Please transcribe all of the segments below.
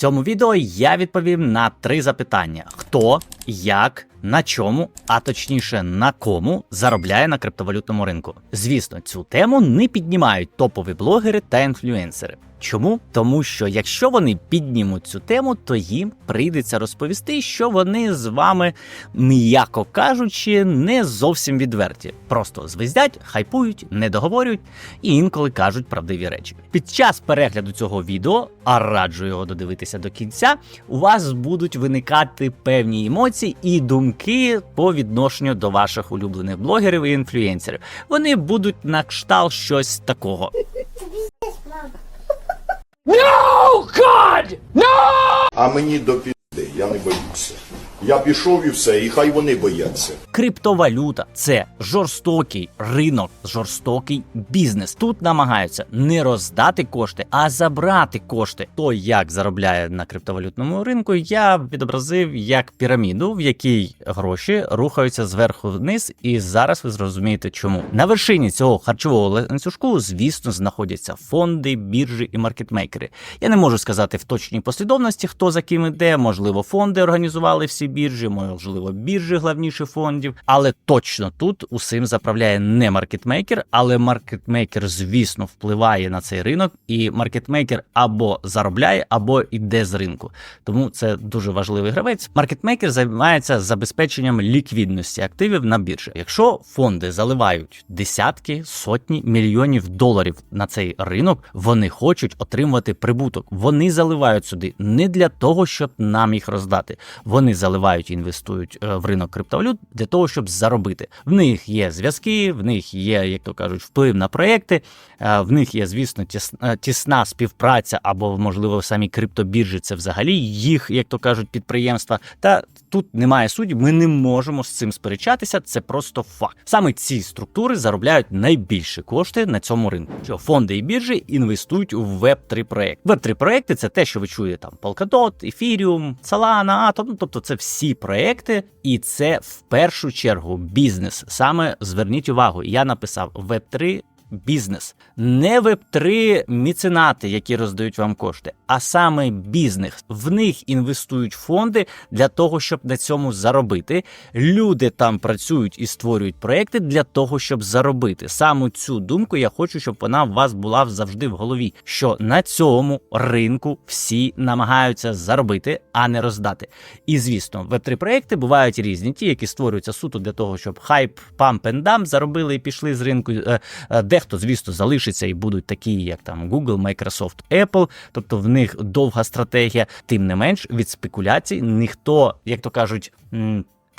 цьому відео я відповім на три запитання: хто, як, на чому, а точніше на кому заробляє на криптовалютному ринку. Звісно, цю тему не піднімають топові блогери та інфлюенсери. Чому? Тому що якщо вони піднімуть цю тему, то їм прийдеться розповісти, що вони з вами, м'яко кажучи, не зовсім відверті. Просто звездять, хайпують, не договорюють і інколи кажуть правдиві речі. Під час перегляду цього відео, а раджу його додивитися до кінця, у вас будуть виникати певні емоції і думки по відношенню до ваших улюблених блогерів і інфлюенсерів. Вони будуть на кшталт щось такого. А мені до пізди, я не боюся. Я пішов і все, і хай вони бояться. Криптовалюта це жорстокий ринок, жорстокий бізнес. Тут намагаються не роздати кошти, а забрати кошти. То як заробляє на криптовалютному ринку, я відобразив як піраміду, в якій гроші рухаються зверху вниз, і зараз ви зрозумієте, чому на вершині цього харчового ланцюжку, звісно, знаходяться фонди, біржі і маркетмейкери. Я не можу сказати в точній послідовності, хто за ким іде. Можливо, фонди організували всі біржі, можливо, біржі главніші фондів. Але точно тут усім заправляє не маркетмейкер, але маркетмейкер, звісно, впливає на цей ринок, і маркетмейкер або заробляє, або йде з ринку. Тому це дуже важливий гравець. Маркетмейкер займається забезпеченням ліквідності активів на біржі. Якщо фонди заливають десятки, сотні мільйонів доларів на цей ринок, вони хочуть отримувати прибуток. Вони заливають сюди не для того, щоб нам їх роздати. Вони заливають і інвестують е, в ринок криптовалют для того, щоб заробити. В них є зв'язки, в них є, як то кажуть, вплив на проекти. е, В них є, звісно, е, тісна співпраця або, можливо, самі криптобіржі це взагалі їх, як то кажуть, підприємства. Та тут немає суді. Ми не можемо з цим сперечатися. Це просто факт. Саме ці структури заробляють найбільше кошти на цьому ринку. Що фонди і біржі інвестують у web 3 проект. Web 3 проекти це те, що ви чуєте там Polkadot, Ethereum, Solana, Atom, ну, тобто це всі проекти, і це в першу чергу бізнес. Саме зверніть увагу, я написав web 3 Бізнес не веб 3 міценати, які роздають вам кошти, а саме бізнес. В них інвестують фонди для того, щоб на цьому заробити. Люди там працюють і створюють проекти для того, щоб заробити. Саме цю думку я хочу, щоб вона у вас була завжди в голові. Що на цьому ринку всі намагаються заробити, а не роздати. І звісно, веб 3 проекти бувають різні. Ті, які створюються суто для того, щоб хайп, памп and заробили і пішли з ринку. Е, е, Дехто, звісно, залишиться і будуть такі, як там Google, Microsoft, Apple. Тобто в них довга стратегія. Тим не менш, від спекуляцій ніхто, як то кажуть.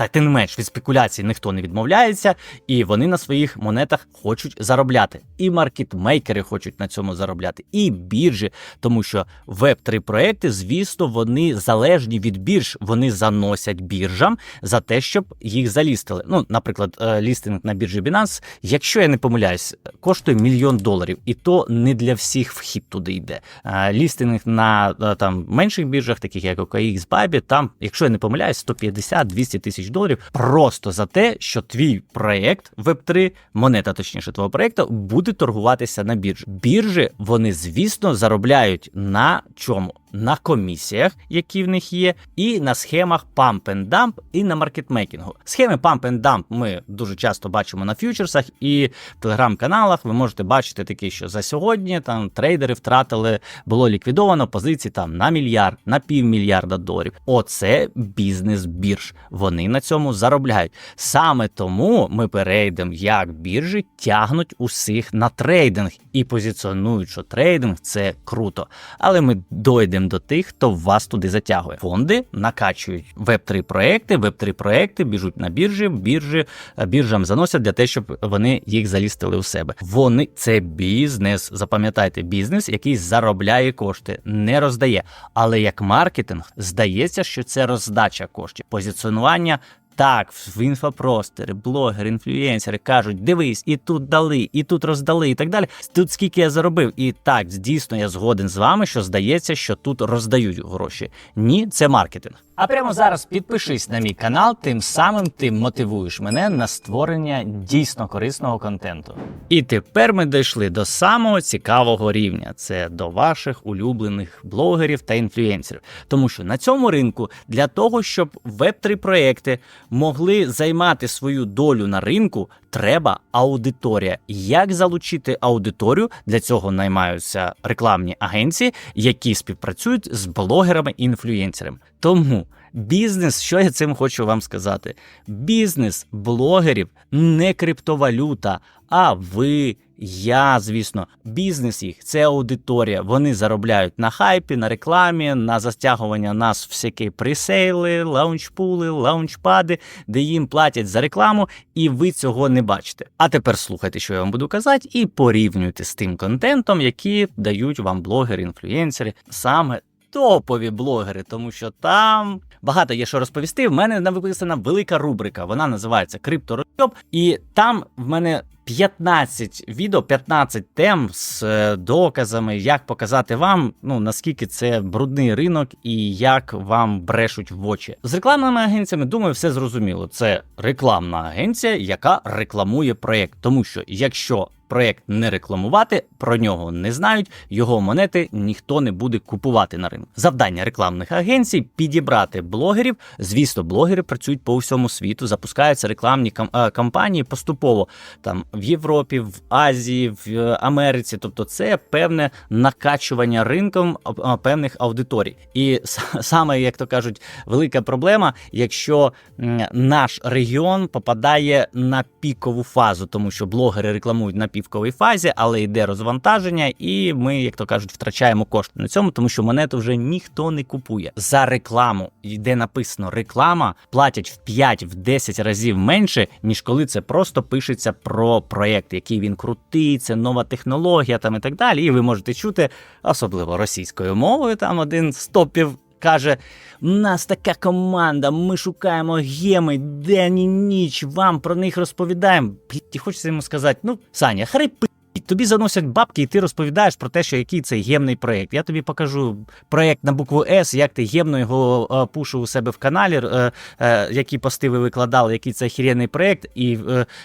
Та тим не менш від спекуляцій ніхто не відмовляється, і вони на своїх монетах хочуть заробляти. І маркетмейкери хочуть на цьому заробляти, і біржі, тому що веб 3 проекти, звісно, вони залежні від бірж. Вони заносять біржам за те, щоб їх залістили. Ну, наприклад, е, лістинг на біржі Binance, якщо я не помиляюсь, коштує мільйон доларів, і то не для всіх вхід туди йде. Е, Лістинг на е, там менших біржах, таких як OKX, Bybit, там, якщо я не помиляюсь, 150-200 тисяч доларів просто за те, що твій проєкт Web3, монета точніше твого проєкту, буде торгуватися на біржі. Біржі, вони, звісно, заробляють на чому? На комісіях, які в них є, і на схемах Pump and Dump, і на маркетмейкінгу. Схеми Pump and Dump ми дуже часто бачимо на фьючерсах і телеграм-каналах. Ви можете бачити такі, що за сьогодні там трейдери втратили, було ліквідовано позиції там на мільярд, на півмільярда доларів. Оце бізнес бірж. Вони на цьому заробляють. Саме тому ми перейдемо, як біржі тягнуть усіх на трейдинг і позиціонують, що трейдинг це круто. Але ми дойдемо до тих, хто вас туди затягує. Фонди накачують веб 3 проекти, веб 3 проекти біжуть на біржі, біржі е, біржам заносять для того, щоб вони їх залістили у себе. Вони це бізнес. Запам'ятайте, бізнес, який заробляє кошти, не роздає. Але як маркетинг здається, що це роздача коштів, позиціонування так, в інфопросторі, блогери, інфлюєнсери кажуть: дивись, і тут дали, і тут роздали, і так далі. Тут скільки я заробив. І так, дійсно, я згоден з вами, що здається, що тут роздають гроші. Ні, це маркетинг. А прямо зараз підпишись на мій канал, тим самим ти мотивуєш мене на створення дійсно корисного контенту. І тепер ми дійшли до самого цікавого рівня це до ваших улюблених блогерів та інфлюєнсерів. Тому що на цьому ринку для того, щоб веб-3 проекти могли займати свою долю на ринку, треба аудиторія. Як залучити аудиторію? Для цього наймаються рекламні агенції, які співпрацюють з блогерами і інфлюєнсерами. Тому бізнес, що я цим хочу вам сказати? Бізнес блогерів не криптовалюта, а ви. Я, звісно, бізнес їх це аудиторія. Вони заробляють на хайпі, на рекламі, на застягування нас всякі пресейли, лаунчпули, лаунчпади, де їм платять за рекламу, і ви цього не бачите. А тепер слухайте, що я вам буду казати, і порівнюйте з тим контентом, які дають вам блогери, інфлюєнсери, саме топові блогери, тому що там багато є що розповісти. В мене написана велика рубрика. Вона називається Крипторозйоб, і там в мене 15 відео, 15 тем з е, доказами, як показати вам, ну наскільки це брудний ринок і як вам брешуть в очі. З рекламними агенціями, думаю, все зрозуміло. Це рекламна агенція, яка рекламує проєкт. Тому що якщо проєкт не рекламувати, про нього не знають, його монети ніхто не буде купувати на ринку. Завдання рекламних агенцій підібрати блогерів. Звісно, блогери працюють по всьому світу, запускаються рекламні е, кампанії поступово там в Європі, в Азії, в е, Америці. Тобто, це певне накачування ринком певних аудиторій. І саме, як то кажуть, велика проблема, якщо наш регіон попадає на пікову фазу, тому що блогери рекламують на піковій фазі, але йде розвантаження, і ми, як то кажуть, втрачаємо кошти на цьому, тому що монету вже ніхто не купує. За рекламу, де написано реклама, платять в 5-10 разів менше, ніж коли це просто пишеться про проєкт, який він крутий, це нова технологія там і так далі. І ви можете чути, особливо російською мовою, там один з топів. Каже, у нас така команда, ми шукаємо геми день і ніч, вам про них розповідаємо. Блін, хочеться йому сказати: ну, Саня, хрипи. Тобі заносять бабки, і ти розповідаєш про те, що який це гемний проєкт. Я тобі покажу проєкт на букву С, як ти гемно його е, пушу у себе в каналі, е, е, які пости ви викладали, який це охеренний проєкт, і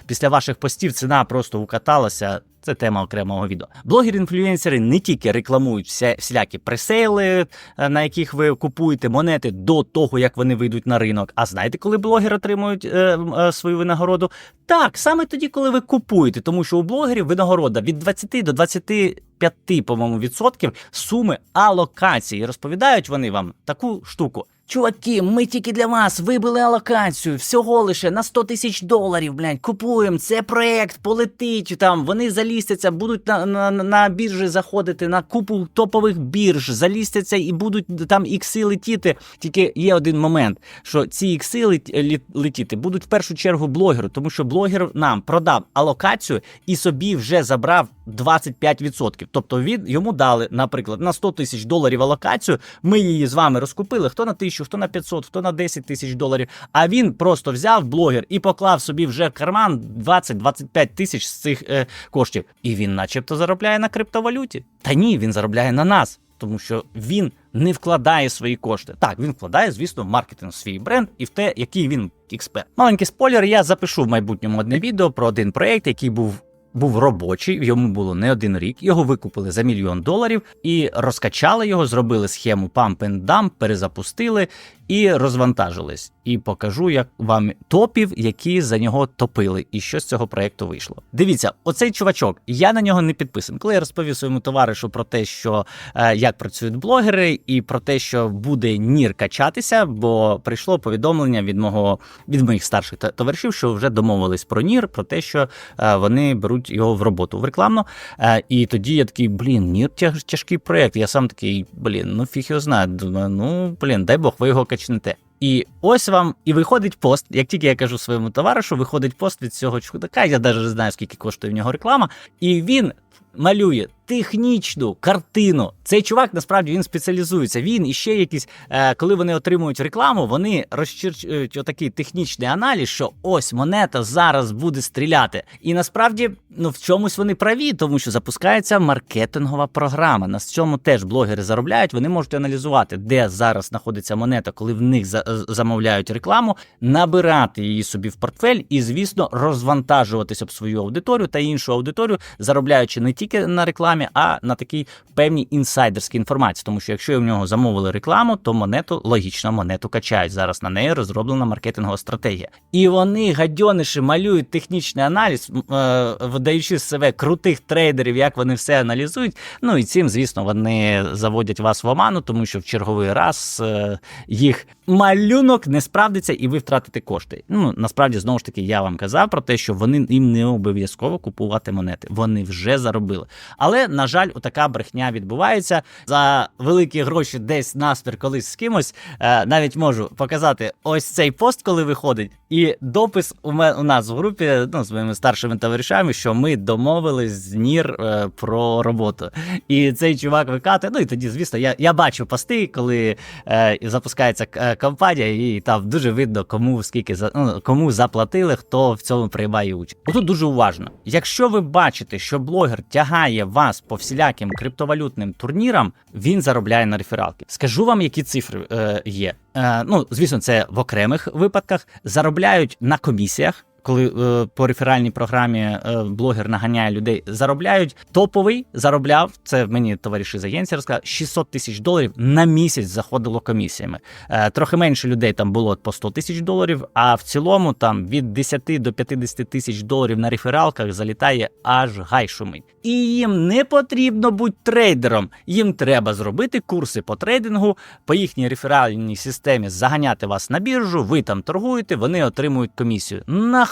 після ваших постів ціна просто укаталася. Це тема окремого відео. Блогери-інфлюенсери не тільки рекламують вся, всілякі пресейли, е, на яких ви купуєте монети до того, як вони вийдуть на ринок. А знаєте, коли блогери отримують е, е, свою винагороду? Так, саме тоді, коли ви купуєте, тому що у блогерів винагорода від 20 до 25, по-моєму, відсотків суми алокації. Розповідають вони вам таку штуку. Чуваки, ми тільки для вас вибили алокацію всього лише на 100 тисяч доларів. Блядь, купуємо. Це проект, полетить там. Вони залістяться, будуть на, на, на біржі заходити на купу топових бірж, залістяться і будуть там ікси летіти. Тільки є один момент, що ці ікси лет- летіти будуть в першу чергу блогеру, тому що блогер нам продав алокацію і собі вже забрав 25%. Тобто він йому дали, наприклад, на 100 тисяч доларів алокацію. Ми її з вами розкупили. Хто на тисячу, хто на 500, хто на 10 тисяч доларів. А він просто взяв блогер і поклав собі вже в карман 20-25 тисяч з цих е, коштів. І він, начебто, заробляє на криптовалюті. Та ні, він заробляє на нас. Тому що він не вкладає свої кошти. Так, він вкладає, звісно, в маркетинг, свій бренд і в те, який він експерт. Маленький спойлер, я запишу в майбутньому одне відео про один проєкт, який був був робочий, йому було не один рік. Його викупили за мільйон доларів і розкачали його, зробили схему pump and dump, перезапустили і розвантажились. І покажу як вам топів, які за нього топили, і що з цього проекту вийшло. Дивіться, оцей чувачок, я на нього не підписаний. Коли я розповів своєму товаришу про те, що е, як працюють блогери, і про те, що буде нір качатися, бо прийшло повідомлення від мого від моїх старших товаришів, що вже домовились про нір, про те, що е, вони беруть його в роботу в рекламну. Е, і тоді я такий, блін, нір тяж, тяжкий проект. Я сам такий, блін, ну фіг його знає. Думаю, ну блін, дай Бог, ви його качнете. І ось вам і виходить пост. Як тільки я кажу своєму товаришу, виходить пост від цього чудака. Я навіть не знаю, скільки коштує в нього реклама. І він малює технічну картину. Цей чувак насправді він спеціалізується. Він і ще якісь, е, коли вони отримують рекламу, вони розчерчують отакий технічний аналіз, що ось монета зараз буде стріляти. І насправді, ну в чомусь вони праві, тому що запускається маркетингова програма. На цьому теж блогери заробляють. Вони можуть аналізувати, де зараз знаходиться монета, коли в них за- замовляють рекламу, набирати її собі в портфель і, звісно, розвантажуватись об свою аудиторію та іншу аудиторію, заробляючи не тільки на рекламі, а на такій певній інсайдерській інформації. Тому що якщо в нього замовили рекламу, то монету логічно монету качають. Зараз на неї розроблена маркетингова стратегія. І вони гадьониші малюють технічний аналіз, е, видаючи з себе крутих трейдерів, як вони все аналізують. Ну і цим, звісно, вони заводять вас в оману, тому що в черговий раз е, їх малюнок не справдиться, і ви втратите кошти. Ну насправді знову ж таки я вам казав про те, що вони їм не обов'язково купувати монети. Вони вже заробили. Але на жаль, така брехня відбувається за великі гроші. Десь наспір колись з кимось. Е, навіть можу показати ось цей пост, коли виходить, і допис у ме у нас в групі ну, з моїми старшими товаришами, що ми домовились з НІР е, про роботу. І цей чувак викатує. Ну і тоді, звісно, я, я бачу пости, коли е, запускається е, компанія, і там дуже видно, кому скільки за ну, кому заплатили, хто в цьому приймає участь. Тут дуже уважно. Якщо ви бачите, що блогер тягає вас по всіляким криптовалютним турнірам, він заробляє на рефералки. Скажу вам, які цифри е, є. Е, ну, звісно, це в окремих випадках заробляють на комісіях. Коли е, по реферальній програмі е, блогер наганяє людей, заробляють топовий заробляв. Це мені товариші з агенції розказали, 600 тисяч доларів на місяць заходило комісіями. Е, трохи менше людей там було по 100 тисяч доларів. А в цілому там від 10 до 50 тисяч доларів на рефералках залітає аж гай шумить. І їм не потрібно бути трейдером. Їм треба зробити курси по трейдингу, по їхній реферальній системі заганяти вас на біржу. Ви там торгуєте, вони отримують комісію.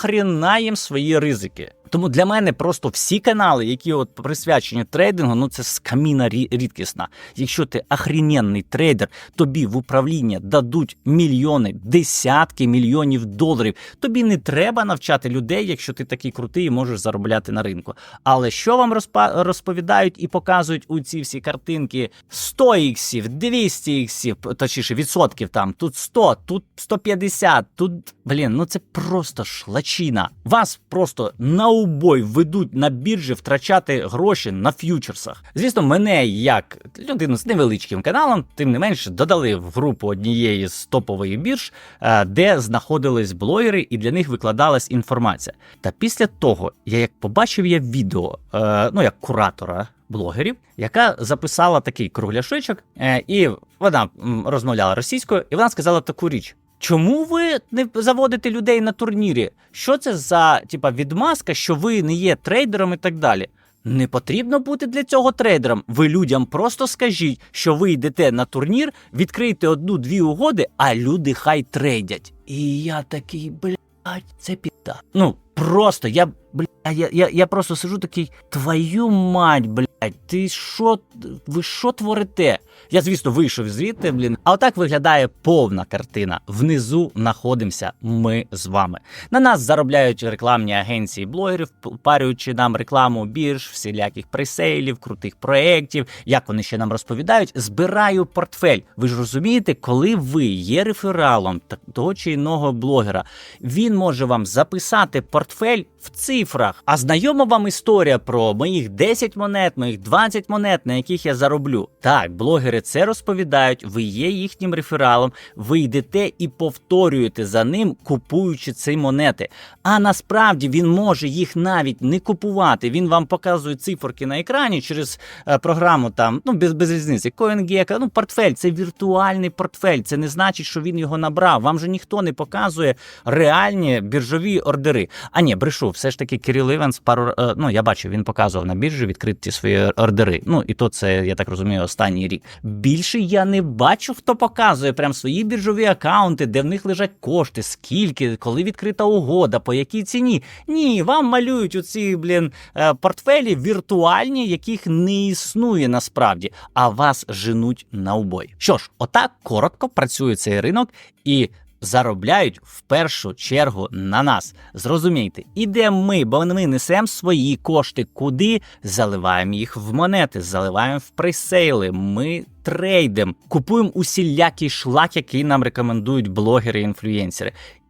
Нахрена їм свої ризики. Тому для мене просто всі канали, які от присвячені трейдингу, ну це скаміна рідкісна. Якщо ти охрененний трейдер, тобі в управління дадуть мільйони, десятки мільйонів доларів. Тобі не треба навчати людей, якщо ти такий крутий і можеш заробляти на ринку. Але що вам розповідають і показують у ці всі картинки 100 іксів, 200 іксів, точніше відсотків там, тут 100, тут 150, тут, блін, ну це просто шлачина. Вас просто на убой ведуть на біржі втрачати гроші на ф'ючерсах. Звісно, мене як людину з невеличким каналом, тим не менше, додали в групу однієї з топової бірж, е, де знаходились блогери, і для них викладалась інформація. Та після того, я як побачив я відео, е, ну як куратора. Блогерів, яка записала такий кругляшочок, е, і вона розмовляла російською, і вона сказала таку річ: Чому ви не заводите людей на турнірі? Що це за типа відмазка, що ви не є трейдером і так далі? Не потрібно бути для цього трейдером. Ви людям просто скажіть, що ви йдете на турнір, відкрийте одну-дві угоди, а люди хай трейдять. І я такий, блядь, це піда. Ну, просто я, блядь, я, я, я просто сижу такий, твою мать, блядь, ти що, ви що творите? Я, звісно, вийшов звідти, блін. А отак виглядає повна картина. Внизу знаходимося ми з вами. На нас заробляють рекламні агенції блогерів, парюючи нам рекламу бірж, всіляких пресейлів, крутих проєктів. Як вони ще нам розповідають, збираю портфель. Ви ж розумієте, коли ви є рефералом того чи іного блогера, він може вам записати портфель в цифрах. А знайома вам історія про моїх 10 монет, моїх 20 монет, на яких я зароблю. Так, блогери це розповідають. Ви є їхнім рефералом, ви йдете і повторюєте за ним, купуючи ці монети. А насправді він може їх навіть не купувати. Він вам показує циферки на екрані через е, програму там, ну без, без різниці. CoinGecko, ну портфель, це віртуальний портфель. Це не значить, що він його набрав. Вам же ніхто не показує реальні біржові ордери. А ні, брешу, все ж таки Кирил Іванс пару е, ну я бачив, він показував на біржі відкриті свої ордери. Ну і то це, я так розумію, останній рік. Більше я не бачу, хто показує прям свої біржові акаунти, де в них лежать кошти, скільки, коли відкрита угода, по якій ціні. Ні, вам малюють оці, блін, е, портфелі віртуальні, яких не існує насправді, а вас женуть на убой. Що ж, отак коротко працює цей ринок і. Заробляють в першу чергу на нас. Зрозумійте, ідемо ми, бо ми несемо свої кошти, куди заливаємо їх в монети, заливаємо в пресейли. Ми трейдем, купуємо усілякий шлак, який нам рекомендують блогери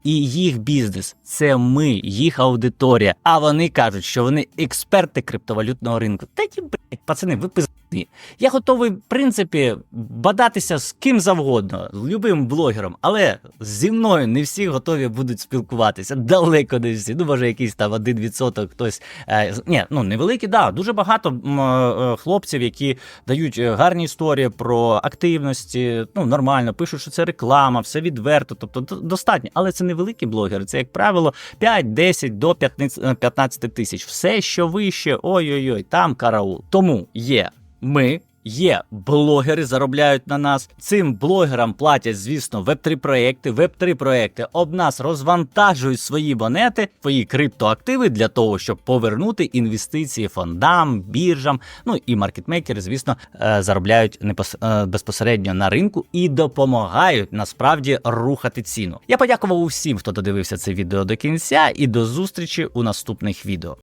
і їх бізнес це ми, їх аудиторія. А вони кажуть, що вони експерти криптовалютного ринку. Та ті, блядь, пацани, ви пизди. Я готовий, в принципі, бадатися з ким завгодно, з любим блогером, але зі мною не всі готові будуть спілкуватися. Далеко не всі. Ну, може, якийсь там один відсоток хтось. Е, ні, ну невеликий, да. Дуже багато е, хлопців, які дають е, гарні історії про активності. Ну, нормально, пишуть, що це реклама, все відверто, тобто достатньо. Але це невеликі блогери, це, як правило, 5-10 до 15 15 тисяч. Все, що вище, ой-ой-ой, там караул. Тому є ми. Є блогери, заробляють на нас. Цим блогерам платять, звісно, веб-3 проекти. Веб-3 проекти об нас розвантажують свої монети, свої криптоактиви для того, щоб повернути інвестиції фондам, біржам. Ну і маркетмейкери, звісно, е, заробляють е, безпосередньо на ринку і допомагають насправді рухати ціну. Я подякував усім, хто додивився це відео до кінця, і до зустрічі у наступних відео.